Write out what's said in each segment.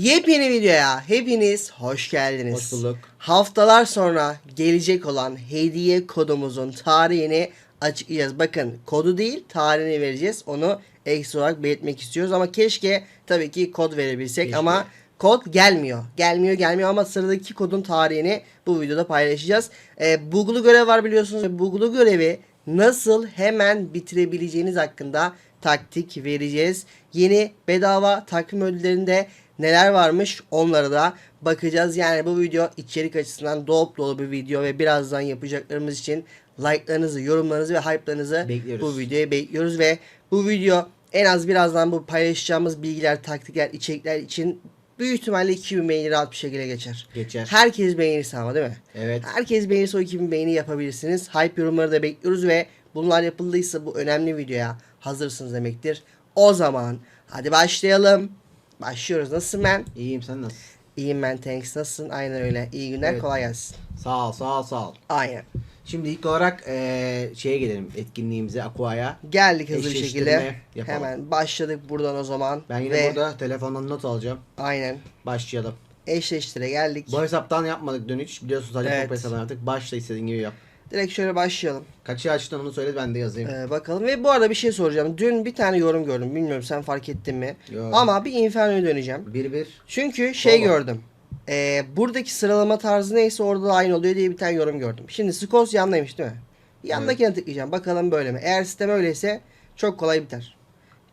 Yepyeni videoya hepiniz hoş geldiniz. Hoş bulduk. Haftalar sonra gelecek olan hediye kodumuzun tarihini açıklayacağız. Bakın kodu değil tarihini vereceğiz. Onu ekstra olarak belirtmek istiyoruz ama keşke tabii ki kod verebilsek Keşke. ama kod gelmiyor. Gelmiyor gelmiyor ama sıradaki kodun tarihini bu videoda paylaşacağız. Ee, bug'lu görev var biliyorsunuz. Bug'lu görevi nasıl hemen bitirebileceğiniz hakkında taktik vereceğiz. Yeni bedava takvim ödüllerinde neler varmış onlara da bakacağız. Yani bu video içerik açısından dop dolu bir video ve birazdan yapacaklarımız için like'larınızı, yorumlarınızı ve hype'larınızı bu videoya bekliyoruz ve bu video en az birazdan bu paylaşacağımız bilgiler, taktikler, içerikler için büyük ihtimalle 2000 beğeni rahat bir şekilde geçer. Geçer. Herkes beğenirse ama değil mi? Evet. Herkes beğenirse o 2000 beğeni yapabilirsiniz. Hype yorumları da bekliyoruz ve bunlar yapıldıysa bu önemli videoya hazırsınız demektir. O zaman hadi başlayalım. Başlıyoruz. Nasılsın ben? İyiyim sen nasılsın? İyiyim ben. Thanks. Nasılsın? Aynen öyle. İyi günler. Evet. Kolay gelsin. Sağ ol sağ ol sağ ol. Aynen. Şimdi ilk olarak eee şeye gelelim etkinliğimize Aqua'ya. Geldik hızlı bir Eşleştirme şekilde. yapalım. Hemen başladık buradan o zaman. Ben yine ve burada telefondan not alacağım. aynen Başlayalım. eşleştire geldik. Bu hesaptan yapmadık dönüş. Biliyorsun sadece Evet. evet. hesabından yaptık. Başla istediğin gibi yap. Direkt şöyle başlayalım. Kaçı açtın onu söyle ben de yazayım. Ee, bakalım ve bu arada bir şey soracağım. Dün bir tane yorum gördüm. Bilmiyorum sen fark ettin mi? Yo. Ama bir Inferno'ya döneceğim. 1-1. Çünkü şey Baba. gördüm. Ee, buradaki sıralama tarzı neyse orada da aynı oluyor diye bir tane yorum gördüm. Şimdi Skos yandaymış değil mi? Yandakine tıklayacağım. Bakalım böyle mi? Eğer sistem öyleyse çok kolay biter.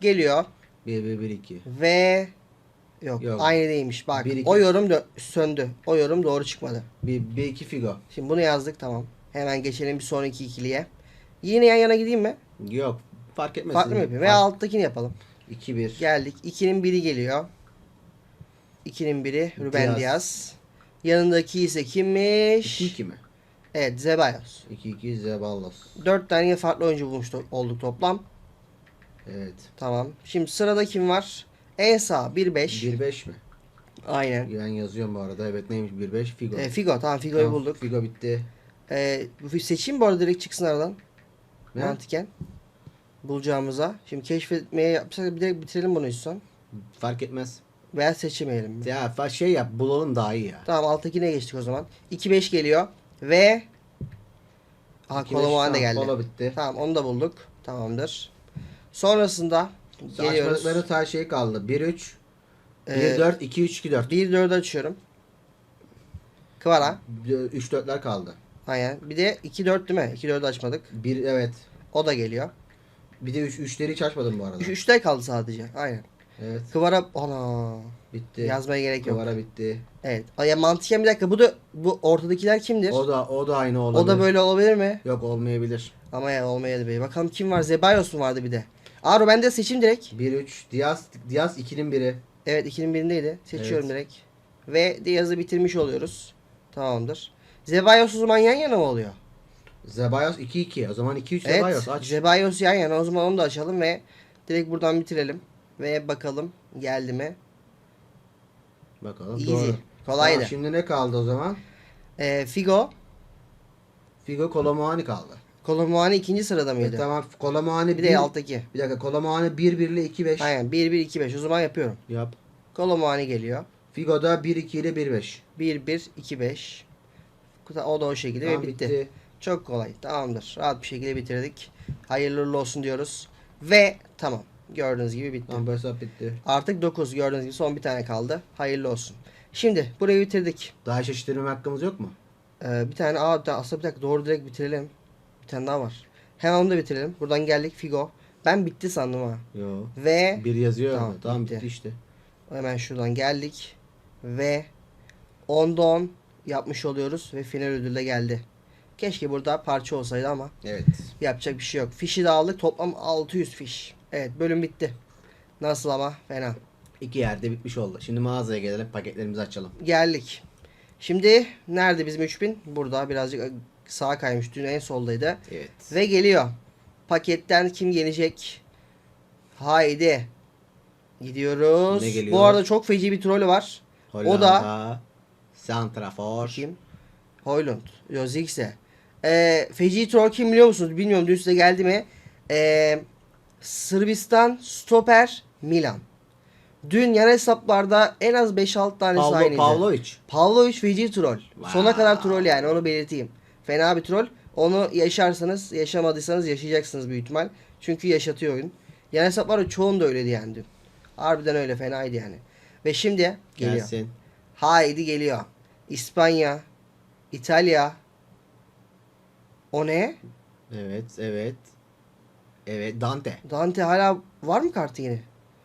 Geliyor 1-1-1-2. ve yok, Yok. aynı değilmiş. Bak Bir, iki. o yorum dö- söndü. O yorum doğru çıkmadı. 1-2 Figo. Şimdi bunu yazdık tamam. Hemen geçelim bir sonraki ikiliye. Yine yan yana gideyim mi? Yok. Fark etmez. Farklı mı yapayım? Veya alttakini yapalım. 2-1. Geldik. 2'nin biri geliyor. 2'nin biri Ruben Diaz. Diaz. Yanındaki ise kimmiş? 2-2 mi? Evet Zebayos. 2-2 Zeballos. 4 tane farklı oyuncu bulmuş to- olduk toplam. Evet. Tamam. Şimdi sırada kim var? En sağ 1-5. 1-5 mi? Aynen. Ben yazıyorum bu arada. Evet neymiş 1-5 Figo. E, Figo. Tamam Figo'yu bulduk. Figo bitti. E, bu seçeyim bu arada direkt çıksın aradan. Ne? Mantıken. Bulacağımıza. Şimdi keşfetmeye yapsak bir direkt bitirelim bunu üstten. Fark etmez. Veya seçemeyelim. Ya fa- şey yap bulalım daha iyi ya. Tamam alttakine geçtik o zaman. 2-5 geliyor. Ve Aha İki beş, da tamam, geldi. Kolo bitti. Tamam onu da bulduk. Tamamdır. Sonrasında geliyoruz. Açmadıkları ta şey kaldı. 1-3 Ee, 1-4 2-3-2-4. 1-4 açıyorum. Kıvara. 3-4'ler kaldı. Aynen. Bir de 2-4 değil mi? 2-4 açmadık. 1 evet. O da geliyor. Bir de 3 3'leri hiç açmadım bu arada. 3'te kaldı sadece. Aynen. Evet. Kıvara ana. Bitti. Yazmaya gerek yok. Duvara bitti. Evet. Ay, mantıken bir dakika. Bu da bu ortadakiler kimdir? O da o da aynı olabilir. O da böyle olabilir mi? Yok olmayabilir. Ama ya olmayabilir. Bakalım kim var? Zebayos mu vardı bir de? Aa ben de seçeyim direkt. 1-3 Diaz Diaz 2'nin biri. Evet ikinin birindeydi. Seçiyorum Evet. direkt. Ve Diaz'ı bitirmiş oluyoruz. Tamamdır. Zebayos o zaman yan yana mı oluyor? Zebayos 2-2. O zaman 2-3 Evet. Zebayos aç. Zebayos yan yana. O zaman onu da açalım ve direkt buradan bitirelim. Ve bakalım geldi mi? Bakalım. Easy. Doğru. Kolaydı. Tamam, şimdi ne kaldı o zaman? Ee, Figo. Figo Kolomuani kaldı. Kolomuani ikinci sırada mıydı? E, tamam Kolomuani Bir de alttaki. Bir dakika Kolomuani 1-1 ile 2-5 Aynen 1-1-2-5 o zaman yapıyorum. yap. Kolomuani geliyor. Figo'da 1-2 ile 1-5. 1-1-2-5. O da o şekilde Tamam ve bitti. bitti. Çok kolay. Tamamdır. Rahat bir şekilde bitirdik. Hayırlı olsun diyoruz. Ve tamam. Gördüğünüz gibi bitti. Tamam hesap bitti. Artık 9 gördüğünüz gibi son bir tane kaldı. Hayırlı olsun. Şimdi burayı bitirdik. Daha şaşırtma hakkımız yok mu? Ee, bir tane aa da- aslında bir dakika doğru direkt bitirelim. Bir tane daha var. Hemen onu da bitirelim. Buradan geldik Figo. Ben bitti sandım ha. Yo. Ve Bir yazıyor Tamam, tamam, tamam bitti. bitti işte. hemen şuradan geldik. Ve 10'da 10 yapmış oluyoruz. Ve final ödülü de geldi. Keşke burada parça olsaydı ama Evet. yapacak bir şey yok. Fişi de aldık. Toplam 600 fiş. Evet bölüm bitti. Nasıl ama? Fena. İki yerde bitmiş oldu. Şimdi mağazaya gelelim paketlerimizi açalım. Geldik. Şimdi nerede bizim 3000? Burada birazcık sağa kaymış. Dün en soldaydı. Evet. Ve geliyor. Paketten kim gelecek? Haydi. Gidiyoruz. Bu arada çok feci bir trolü var. Hollanda, Santrafor. Kim? Hoylund. Yo Zigze. Ee, feci troll kim biliyor musunuz? Bilmiyorum dün size geldi mi? Ee, Sırbistan stoper Milan. Dün yan hesaplarda en az 5-6 tanesi Pavlo, aynıydı. Pavlovic. Pavlovic feci troll. Wow. Sona kadar troll yani onu belirteyim. Fena bir troll. Onu yaşarsanız, yaşamadıysanız yaşayacaksınız büyük ihtimal. Çünkü yaşatıyor oyun. Yan hesaplarda çoğun da öyleydi yani dün. Harbiden öyle fenaydı yani. Ve şimdi geliyor. Gelsin. Haydi geliyor. İspanya, İtalya. O ne? Evet, evet. Evet, Dante. Dante hala var mı kartı yine?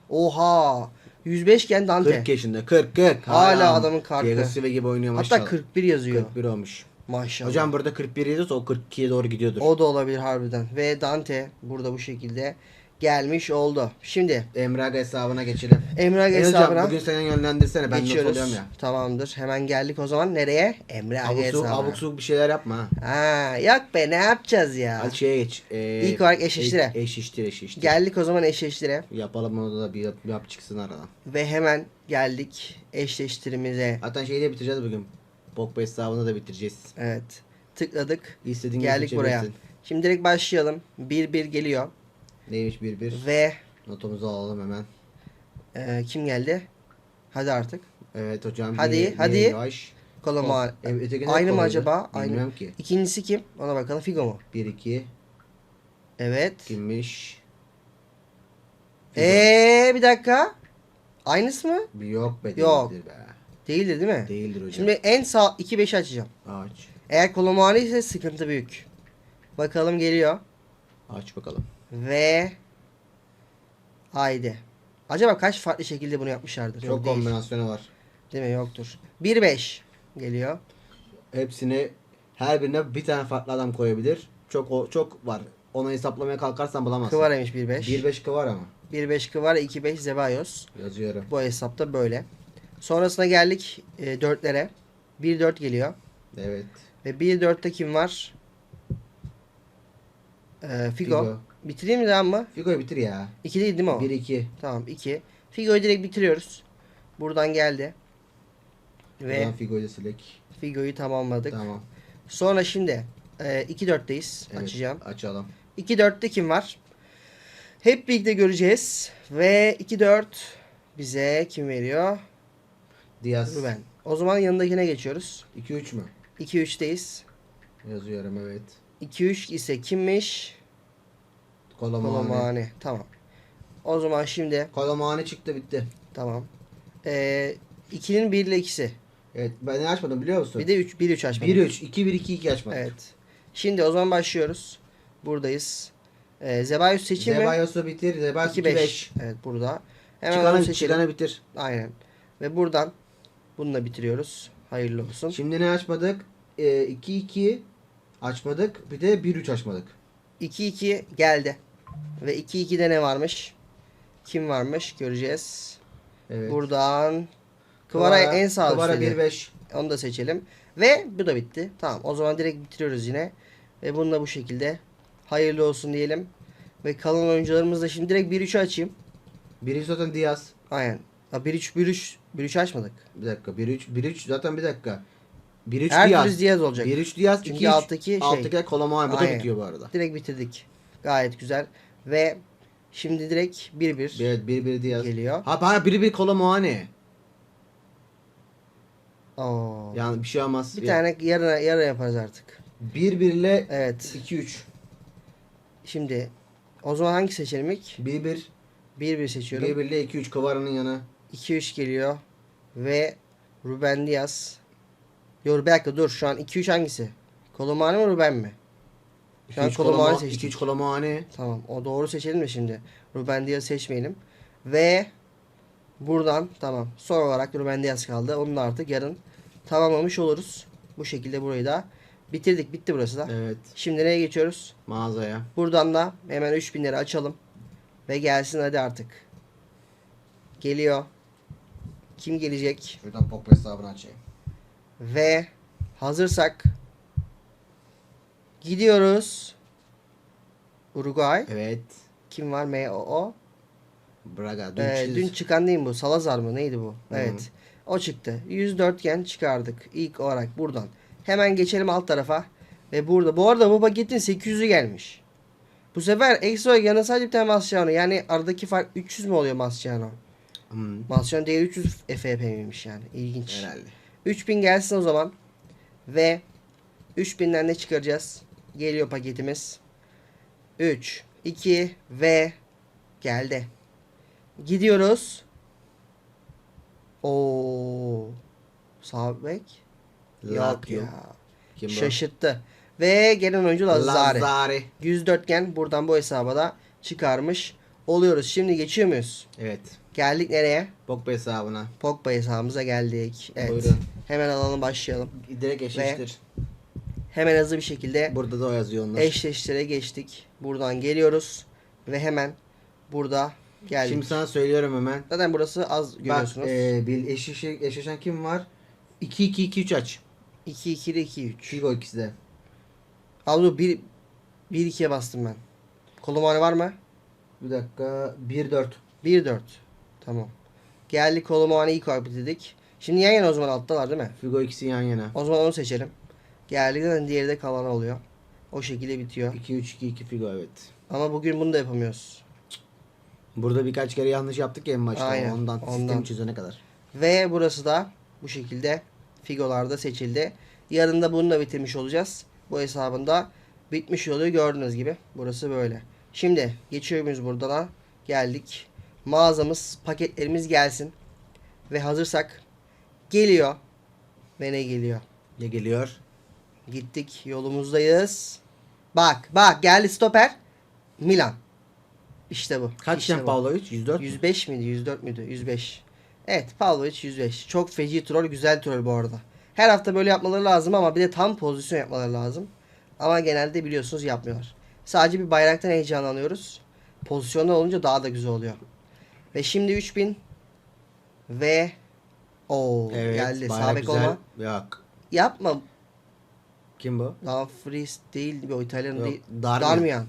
Oha. 105 iken Dante. 40 yaşında. 40 40. Hala adamın kartı. Diego Silva gibi oynuyor maşallah. Hatta 41 yazıyor. 41 olmuş. Maşallah. Hocam burada 41 yazıyorsa o 42'ye doğru gidiyordur. O da olabilir harbiden. Ve Dante burada bu şekilde gelmiş oldu. Şimdi Emrah hesabına geçelim. Hocam hesabına bugün sen yönlendirsene ben not geçiyoruz. alıyorum ya. Tamamdır. Hemen geldik o zaman nereye? Abuk subuk, hesabına. abuk subuk bir şeyler yapma ha. Ha, yok be ne yapacağız ya? Hadi şeye geç. Ee, İlk olarak eşleştire. e- Eşleştir eşleştir. Geldik o zaman eşleştire. Yapalım onu da bir yap, yap çıksın aradan. Ve hemen geldik eşleştirimize. Zaten şeyi de bitireceğiz bugün. Pogba hesabını da bitireceğiz. Evet. Tıkladık. İstediğin Geldik buraya. Şimdi direkt başlayalım. 1-1 geliyor. Neymiş bir bir. Ve Notumuzu alalım hemen. e, kim geldi? Hadi artık. Evet hocam. Hadi, bir- bir hadi. Yavaş. Koloma. Oh, evet, öteki ne Aynı mı acaba? Aynı. Bilmiyorum ki. İkincisi kim? Ona bakalım. Figo mu? 1 2 Evet. kimmiş? Eee bir dakika. Aynısı mı? Bir yok be Yok. değildir be. Değildir değil mi? Değildir hocam. Şimdi en sağ 2-5 açacağım. Aç. Eğer Kolomani ise sıkıntı büyük. Bakalım geliyor. Aç bakalım. Ve haydi. Acaba kaç farklı şekilde bunu yapmışlardır? Çok Yok değil. kombinasyonu var. Değil mi? Yoktur. 1-5 geliyor. Hepsini her birine bir tane farklı adam koyabilir. Çok o çok var. Onu hesaplamaya kalkarsan bulamazsın. Kıvaraymış 1-5. 1-5 kıvar ama. 1-5 Kıvara 2-5 Zebayos. Yazıyorum. Bu hesapta böyle. Sonrasına geldik e, 4'lere. 1-4 geliyor. Evet. Ve 1-4'te kim var? Ee, Figo. Figo. Bitireyim mi daha mı? Figo'yu bitir ya. 2 değil değil mi o? 1-2. Tamam 2. Figo'yu direkt bitiriyoruz. Buradan geldi. Ve Buradan Figo'yu da silek. Figo'yu tamamladık. Tamam. Sonra şimdi e, 2-4'teyiz. Evet, Açacağım. Açalım. 2-4'te kim var? Hep birlikte göreceğiz. Ve 2-4 bize kim veriyor? Diaz. Ruben. O zaman yanındakine geçiyoruz. 2-3 mü? 2-3'teyiz. Yazıyorum evet. 2-3 ise kimmiş? Kolomani. Kolomani. Tamam. O zaman şimdi Kolomani çıktı bitti. tamam. Ee, 2'nin 1 ile 2'si. Evet ben ne açmadım biliyor musun? Bir de 3 1 3 açmadık. 1-3. 2-1-2-2 açmadık. Evet. Şimdi o zaman başlıyoruz. Buradayız. Ee, Zebayus seçeyim mi? Zebayos'u bitir. Zebayos 2-5. 2-5. Evet burada. Hemen Çıkanı, seçelim. çıkanı bitir. Aynen. Ve buradan bununla bitiriyoruz. Hayırlı olsun. Şimdi ne açmadık? Ee, 2-2 açmadık. Bir de 1-3 açmadık. 2-2 geldi. Ve 2-2'de ne varmış? Kim varmış? Göreceğiz. Evet. Buradan Kıvara en sağ Kıvara üstteydi. 1-5. Onu da seçelim. Ve bu da bitti. Tamam. O zaman direkt bitiriyoruz yine. Ve bunu da bu şekilde hayırlı olsun diyelim. Ve kalan oyuncularımız da şimdi direkt 1-3'ü açayım. Biri zaten Diaz. Aynen. Ha 1-3 1-3 1-3 açmadık. Bir dakika. 1-3. 1-3 zaten bir dakika. 1-3 Her Diaz. Diaz olacak. 1-3 Diaz. Çünkü 2-3. alttaki şey. Alttaki Kolomani. Bu da Aynen. bitiyor bu arada. Direkt bitirdik. Gayet güzel. Ve şimdi direkt 1-1 Evet 1-1 Diaz. geliyor. Ha bana 1-1 Kolomani. Oo. Yani bir şey olmaz. Bir tane yarına yarın yaparız artık. 1-1 ile Evet. 2-3. Şimdi o zaman hangi seçelim ilk? 1-1. 1-1 seçiyorum. 1-1 ile 2-3 Kıvara'nın yanı. 2-3 geliyor. Ve Ruben Diaz. Yor bir dakika dur şu an 2-3 hangisi? Kolomani mi Ruben mi? Şu an 2-3 Kolomani seçtik. 2-3 Kolomani. Tamam o doğru seçelim mi şimdi? Ruben Diaz seçmeyelim. Ve buradan tamam son olarak Ruben Diaz kaldı. Onu da artık yarın tamamlamış oluruz. Bu şekilde burayı da bitirdik. Bitti burası da. Evet. Şimdi neye geçiyoruz? Mağazaya. Buradan da hemen 3000 lira açalım. Ve gelsin hadi artık. Geliyor. Kim gelecek? Şuradan Pogba hesabını açayım. Ve hazırsak gidiyoruz. Uruguay. Evet. Kim var? M-O-O. Braga. Dün, Ee, dün çıkan değil mi bu? Salazar mı? Neydi bu? Hı. Evet. O çıktı. 104 gen çıkardık ilk olarak buradan. Hemen geçelim alt tarafa. Ve burada. Bu arada bu paketin 800'ü gelmiş. Bu sefer ekstra yanı sadece bir tane Mascherano. Yani aradaki fark 300 mü oluyor Mascherano? Hmm, Mansiyon değeri 300 FP miymiş yani. İlginç. herhalde. 3000 gelsin o zaman. Ve 3000'den ne çıkaracağız? Geliyor paketimiz. 3, 2 ve geldi. Gidiyoruz. Oo. Sağ bek. Yok ya. Kim? Şaşırttı. Ve gelen oyuncu Lazare. Lazare. 104 gen buradan bu hesaba da çıkarmış oluyoruz. Şimdi geçiyor muyuz? Evet. Geldik nereye? Pogba hesabına. Pogba hesabımıza geldik. Evet. Buyurun. Hemen alalım başlayalım. Direkt eşleştir. Hemen hızlı bir şekilde Burada da o yazıyor onlar. eşleştire geçtik. Buradan geliyoruz. Ve hemen burada geldik. Şimdi sana söylüyorum hemen. Zaten burası az Bak görüyorsunuz. e, bir eşleşen, eşleşen kim var? 2-2-2-3 aç. 2 2 2 3. Figo ikisi de. Ablo 1 1 2'ye bastım ben. Kolumane var mı? Bir dakika. 1-4. 1 4. Tamam. Geldik Kolumane ilk orbit dedik. Şimdi yan yana o zaman alttalar değil mi? Figo ikisi yan yana. O zaman onu seçelim. Geldik zaten diğeri de kalan oluyor. O şekilde bitiyor. 2-3-2-2 Figo evet. Ama bugün bunu da yapamıyoruz. Burada birkaç kere yanlış yaptık ya en başta. Aynen, Ondan, ondan. sistemi çözene kadar. Ve burası da bu şekilde figolarda seçildi. Yarın da bunu da bitirmiş olacağız. Bu hesabında bitmiş oluyor gördüğünüz gibi. Burası böyle. Şimdi geçiyoruz buradan. Geldik. Mağazamız, paketlerimiz gelsin. Ve hazırsak geliyor. Ve ne geliyor? Ne geliyor? Gittik yolumuzdayız. Bak bak geldi stoper. Milan. İşte bu. Kaç işte bu. Pavlovic? 104 mü? 105 miydi? 104 müydü? 105. Evet Pavlovic 105. Çok feci troll. Güzel troll bu arada. Her hafta böyle yapmaları lazım ama bir de tam pozisyon yapmaları lazım. Ama genelde biliyorsunuz yapmıyorlar. Sadece bir bayraktan heyecanlanıyoruz. Pozisyonda olunca daha da güzel oluyor. Ve şimdi 3000 ve o Evet. geldi. bayrak Sağ bek güzel. olma. Yok. Yapma. Kim bu? Dumfries değil bir o İtalyan Yok, değil. Darmian. Darmian.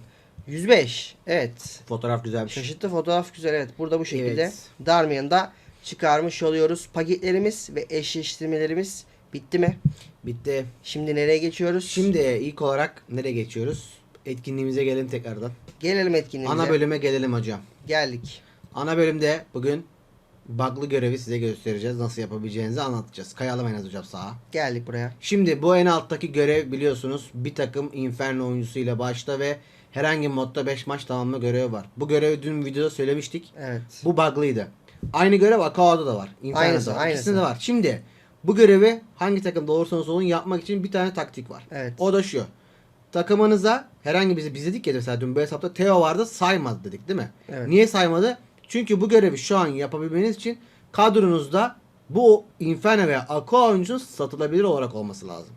105. Evet. Fotoğraf güzelmiş. Şaşırttı fotoğraf güzel evet. Burada bu şekilde Evet. Darmian'ı da çıkarmış oluyoruz. Paketlerimiz ve eşleştirmelerimiz bitti mi? Bitti. Şimdi nereye geçiyoruz? Şimdi ilk olarak nereye geçiyoruz? Etkinliğimize gelelim tekrardan. gelelim etkinliğimize. Ana bölüme gelelim hocam. Geldik. Ana bölümde bugün bug'lı görevi size göstereceğiz. Nasıl yapabileceğinizi anlatacağız. Kayalım en az hocam sağa. Geldik buraya. Şimdi bu en alttaki görev biliyorsunuz bir takım Inferno oyuncusuyla başta ve herhangi modda 5 maç tamamlama görevi var. Bu görevi dün videoda söylemiştik. Evet. Bu bug'lıydı. Aynı görev Akao'da da var. Inferno'da Aynısı, var. aynısı. İkisinde de var. Şimdi bu görevi hangi takımda olursanız olun yapmak için bir tane taktik var. Evet. O da şu. Takımınıza herhangi bizi biz dedik ya mesela dün bu hesapta Theo vardı saymadı dedik değil mi? Evet. Niye saymadı? Çünkü bu görevi şu an yapabilmeniz için kadronuzda bu Inferno veya Aqua oyuncunun satılabilir olarak olması lazım.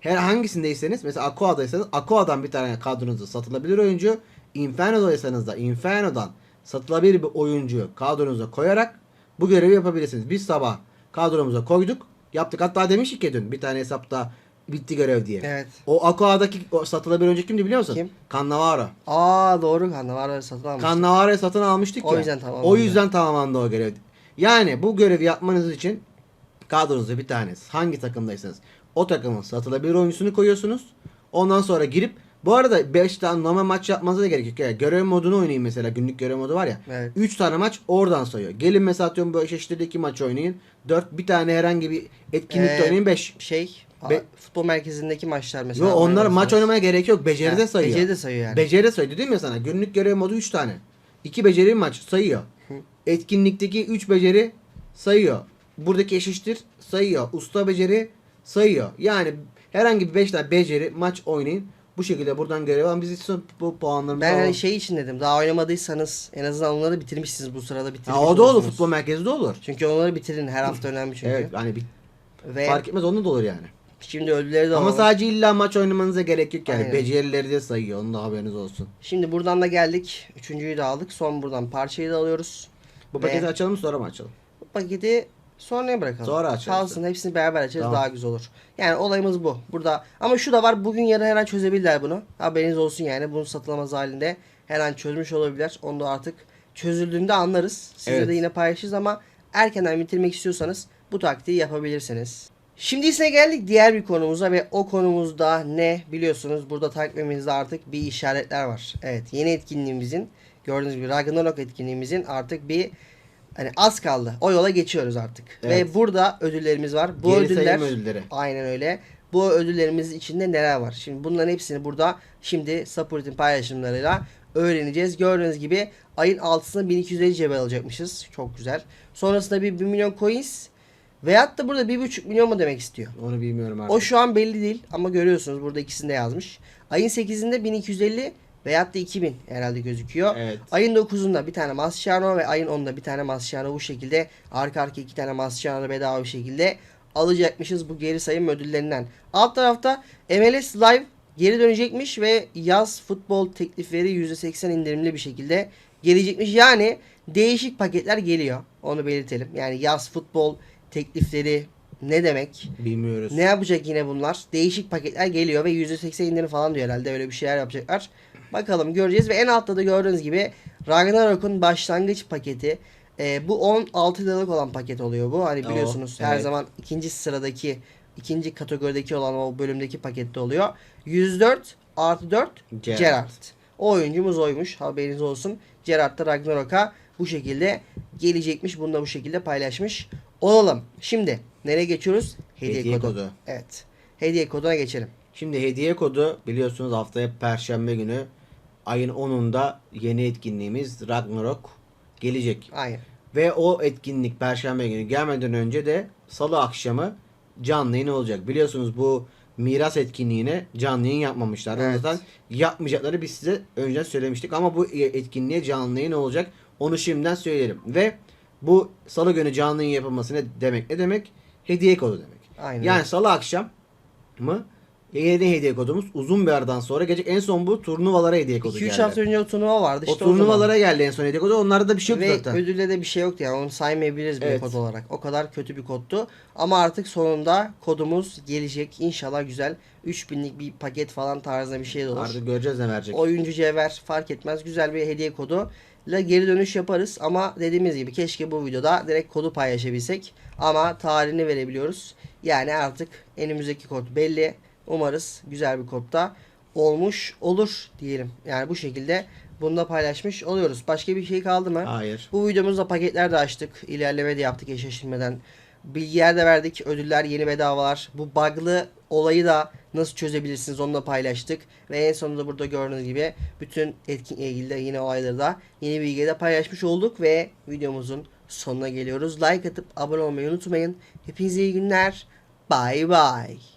Her hangisindeyseniz mesela Aqua'daysanız Aqua'dan bir tane kadronuzda satılabilir oyuncu Inferno'daysanız da Inferno'dan satılabilir bir oyuncuyu kadronuza koyarak bu görevi yapabilirsiniz. Biz sabah kadromuza koyduk. Yaptık. Hatta demiştik ya dün bir tane hesapta bitti görev diye. Evet. O Aqua'daki o satılabilir oyuncu kimdi biliyor musun? Kim? Cannavaro. Aa doğru Cannavaro satın almıştık. Cannavaro'yu satın almıştık O ya. yüzden tamamlandı. O yüzden tamamlandı o görev. Yani bu görevi yapmanız için kadronuzda bir tanesi hangi takımdaysanız o takımın satılabilir oyuncusunu koyuyorsunuz. Ondan sonra girip bu arada 5 tane normal maç yapmanıza da gerek yok. Yani görev modunu oynayın mesela günlük görev modu var ya. Evet. 3 tane maç oradan sayıyor. Gelin mesela atıyorum böyle eşleştirde 2 maç oynayın. 4 bir tane herhangi bir etkinlikte Ee, oynayın 5. Şey Be- futbol merkezindeki maçlar mesela. Yo onlar maç oynarsanız- oynamaya gerek yok. Beceride Ha, sayıyor. beceride sayıyor yani. Beceride sayıyor değil mi sana? Günlük görev modu 3 tane. 2 beceri maç sayıyor. Etkinlikteki 3 beceri sayıyor. Buradaki eşleştir sayıyor. Usta beceri sayıyor. Yani herhangi bir 5 tane beceri maç oynayın. Bu şekilde buradan görev alın. Biz son bu puanlarımızı Ben alalım. hani şey için dedim. Daha oynamadıysanız en azından onları bitirmişsiniz bu sırada bitirmiş Ha, o da olur. Futbol merkezi de olur. Çünkü onları bitirin. Her hafta önemli çünkü. Evet hani bir Ve fark etmez onda da olur yani. Şimdi ödülleri de Ama alalım. sadece illa maç oynamanıza gerek yok yani. Aynen. Becerileri de sayıyor. Onun da haberiniz olsun. Şimdi buradan da geldik. Üçüncüyü de aldık. Son buradan parçayı da alıyoruz. Bu Ve- paketi açalım mı sonra mı açalım? Bu paketi sonraya bırakalım. Sonra açarız. Kalsın hepsini beraber açarız Tamam. daha güzel olur. Yani olayımız bu. Burada ama şu da var bugün yarın her an çözebilirler bunu. Haberiniz olsun yani bunun satılamaz halinde her an çözmüş olabilirler. Onu da artık çözüldüğünde anlarız. Size Evet. de yine paylaşırız ama erkenden bitirmek istiyorsanız bu taktiği yapabilirsiniz. Şimdi ise geldik diğer bir konumuza ve o konumuzda ne biliyorsunuz burada takvimimizde artık bir işaretler var. Evet yeni etkinliğimizin gördüğünüz gibi Ragnarok etkinliğimizin artık bir Hani az kaldı. O yola geçiyoruz artık. Evet. Ve burada ödüllerimiz var. Bu Geri ödüller ödülleri. Aynen öyle. Bu ödüllerimizin içinde neler var? Şimdi bunların hepsini burada şimdi Support'in paylaşımlarıyla öğreneceğiz. Gördüğünüz gibi ayın 6'sında 1250 cebe alacakmışız. Çok güzel. Sonrasında bir 1 milyon coins veyahut da burada 1,5 milyon mu demek istiyor? Onu bilmiyorum artık. O şu an belli değil ama görüyorsunuz burada ikisinde yazmış. Ayın 8'inde 1250 veyahut da 2000 herhalde gözüküyor. Evet. Ayın 9'unda bir tane Mascherano ve ayın 10'unda bir tane Mascherano bu şekilde arka arka iki tane Mascherano bedava bir şekilde alacakmışız bu geri sayım ödüllerinden. Alt tarafta MLS Live geri dönecekmiş ve yaz futbol teklifleri %80 indirimli bir şekilde gelecekmiş. Yani değişik paketler geliyor. Onu belirtelim. Yani yaz futbol teklifleri ne demek? Bilmiyoruz. Ne yapacak yine bunlar? Değişik paketler geliyor ve %80 indirim falan diyor herhalde. Öyle bir şeyler yapacaklar. Bakalım göreceğiz ve en altta da gördüğünüz gibi Ragnarok'un başlangıç paketi. Ee, bu 16 liralık olan paket oluyor bu. Hani O, biliyorsunuz her evet. zaman ikinci sıradaki ikinci kategorideki olan o bölümdeki pakette oluyor. 104 artı 4 Gerrard. Gerrard. O oyuncumuz oymuş. Haberiniz olsun. Gerrard da Ragnarok'a bu şekilde gelecekmiş. Bunu da bu şekilde paylaşmış olalım. Şimdi nereye geçiyoruz? Hediye, Hediye kodu. kodu. Evet. Hediye koduna geçelim. Şimdi hediye kodu biliyorsunuz haftaya Perşembe günü ayın 10'unda yeni etkinliğimiz Ragnarok gelecek. Aynen. Ve o etkinlik Perşembe günü gelmeden önce de Salı akşamı canlı yayın olacak. Biliyorsunuz bu miras etkinliğine canlı yayın yapmamışlar. Evet. Zaten yapmayacakları biz size önceden söylemiştik. Ama bu etkinliğe canlı yayın olacak. Onu şimdiden söyleyelim. Ve bu salı günü canlı yayın yapılması ne demek? Ne demek? Hediye kodu demek. Aynen. Yani salı akşam mı yeni hediye kodumuz uzun bir aradan sonra gelecek. En son bu turnuvalara hediye kodu 2-3 geldi. hafta önce o turnuva vardı. o işte o zaman. turnuvalara geldi en son hediye kodu. Onlarda da bir şey yok Ve zaten. ödülde de bir şey yoktu yani onu saymayabiliriz bir Evet. kod olarak. O kadar kötü bir koddu. Ama artık sonunda kodumuz gelecek. İnşallah güzel 3000'lik bir paket falan tarzında bir şey de olur. Artık göreceğiz ne verecek. Oyuncu cevher fark etmez. Güzel bir hediye kodu ile geri dönüş yaparız. Ama dediğimiz gibi keşke bu videoda direkt kodu paylaşabilsek. Ama tarihini verebiliyoruz. Yani artık elimizdeki kod belli. Umarız güzel bir kodda olmuş olur diyelim. Yani bu şekilde bunu da paylaşmış oluyoruz. Başka bir şey kaldı mı? Hayır. Bu videomuzda paketler de açtık. İlerleme de yaptık eşleştirmeden. Bilgiler de verdik. Ödüller, yeni bedavalar. Bu bug'lı olayı da nasıl çözebilirsiniz onu da paylaştık. Ve en sonunda burada gördüğünüz gibi bütün etkinlikle ilgili de yine olayları da yeni bilgileri de paylaşmış olduk. Ve videomuzun sonuna geliyoruz. Like atıp abone olmayı unutmayın. Hepinize iyi günler. Bye bye.